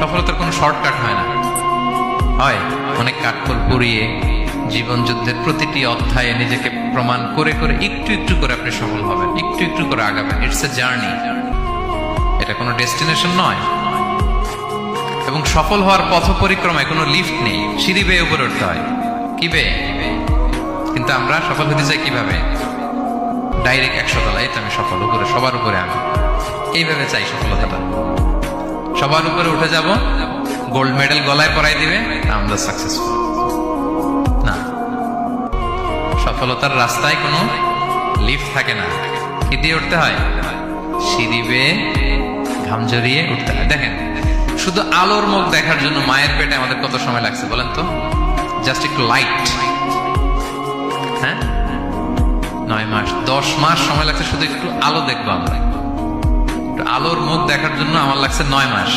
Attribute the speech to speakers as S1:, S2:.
S1: সফলতার কোনো শর্টকাট হয় না। হয় অনেক কাঠখোল পুড়িয়ে জীবন যুদ্ধের প্রতিটি অধ্যায়ে নিজেকে প্রমাণ করে করে একটু একটু করে আপনি সফল হবেন, একটু একটু করে আগাবেন। ইটস এ জার্নি এটা কোনো ডেস্টিনেশন নয়। এবং সফল হওয়ার পথ পরিক্রমায় কোনো লিফট নেই। সিঁড়ি বেয়ে উপরে উঠতে হয়। কি বেয়ে? কিন্তু আমরা সফল হতে চাই কীভাবে? ডাইরেক্ট একশো তলায় তো আমি সফল, উপরে, সবার উপরে আমি। এইভাবে চাই সফলতাটা। সবার উপরে উঠে যাব। গোল্ড মেডেল গলায় পরাই দিবে আমরা সাকসেসফুল না। সফলতার রাস্তায় কোনো লিফট থাকে না। কি দিয়ে উঠতে হয়, সিঁড়ি বেয়ে ঘাম জড়িয়ে উঠতে হয়। দেখেন, শুধু আলোর মুখ দেখার জন্য মায়ের পেটে আমাদের কত সময় লাগছে বলেন তো? জাস্ট একটু লাইট হ্যাঁ? নয় মাস, দশ মাস সময় লাগছে, শুধু একটু আলো দেখব আমরা। আলোর মুখ দেখার জন্য আমার লাগছে নয় মাস।